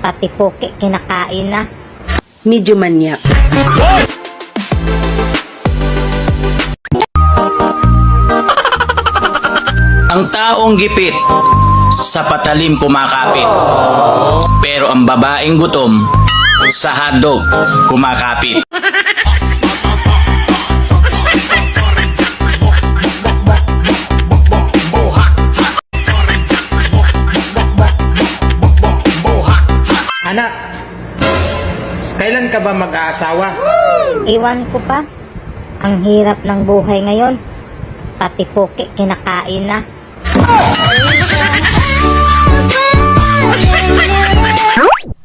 Pati poke kinakain na. Medyo manyak. Ang taong gipit sa patalim kumakapit. Pero ang babaeng gutom sa hadog kumakapit. Kailan ka ba mag-aasawa? Iwan ko pa. Ang hirap ng buhay ngayon. Pati poke kinakain na.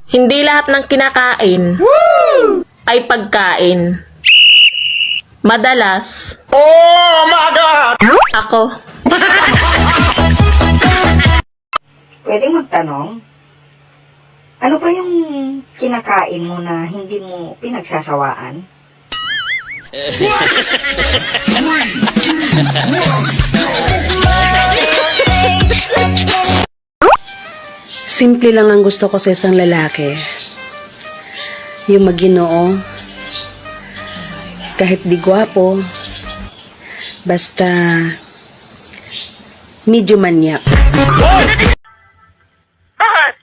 Hindi lahat ng kinakain ay pagkain. Madalas, Oh my God! ako. Pwede magtanong? Ano ba yung kinakain mo na hindi mo pinagsasawaan? Simple lang ang gusto ko sa isang lalaki. Yung maginoo. Kahit di gwapo. Basta medyo manyak. Bakit?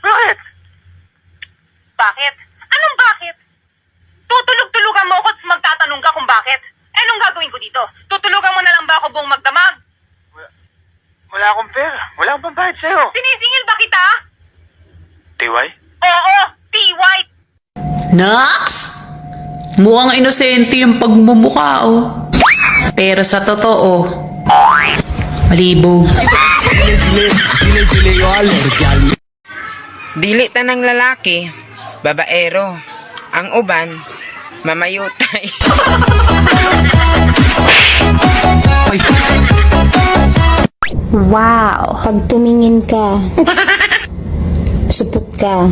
Bakit? Bakit? Anong bakit? Tutulog-tulugan mo ako at magtatanong ka kung bakit. Eh, anong gagawin ko dito? Tutulugan mo na lang ba ako buong magdamag? Wala akong pera. Wala akong pambayad sa'yo. Sinisingil ba kita? Tiway? Oo, T-White. Nox! Mukhang inosente yung pagmumukha, oh. Pero sa totoo, malibog. Dili tanang lalaki, babaero. Ang uban, mamayutay. Wow! Pag tumingin ka, supot ka.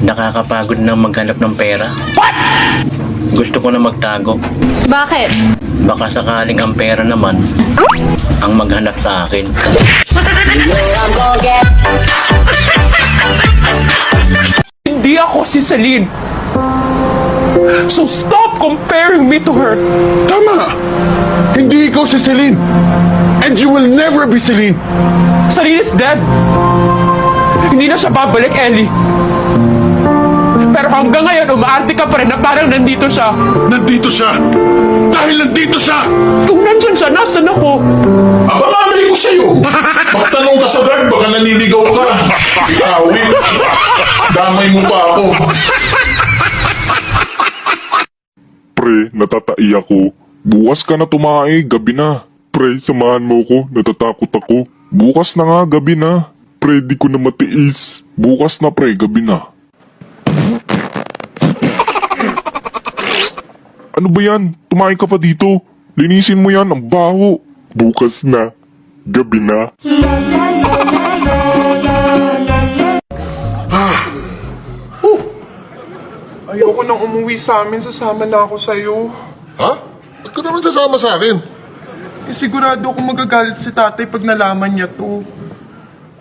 Nakakapagod na maghanap ng pera. Gusto ko na magtago. Bakit? Baka sakaling ang pera naman ang maghanap sa akin. Hindi ako si Celine. So stop comparing me to her. Tama! Hindi ikaw si Celine. And you will never be Celine. Celine is dead. Hindi na siya babalik, Ellie. Pero hanggang ngayon, umaarte ka pa rin na parang nandito siya. Nandito siya. Dahil nandito siya. Kung nandyan siya, nasan ako? Abangamay ko sa'yo. Magtanong ka sa drug, baka naniligaw ka. Gawin. Damay mo pa ako. Pre, natatai ako. Bukas ka na tumae, gabi na. Pre, samahan mo ko, natatakot ako. Bukas na nga, gabi na. Pre, di ko na matiis. Bukas na pre, gabi na. Ano ba yan? Tumae ka pa dito. Linisin mo yan, ang baho. Bukas na. Gabi na. Ayoko nang umuwi sa amin, sasama na ako sa'yo. Ha? Ba't ka naman sasama sa akin? Eh, sigurado ako magagalit si tatay pag nalaman niya to.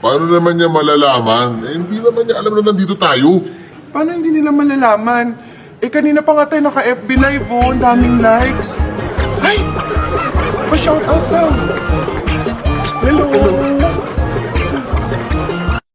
Paano naman niya malalaman? Eh, hindi naman niya alam na nandito tayo. Paano hindi nila malalaman? Eh, kanina pa nga tayo naka-FB live oh, ang daming likes. Ay! Pa-shout out daw.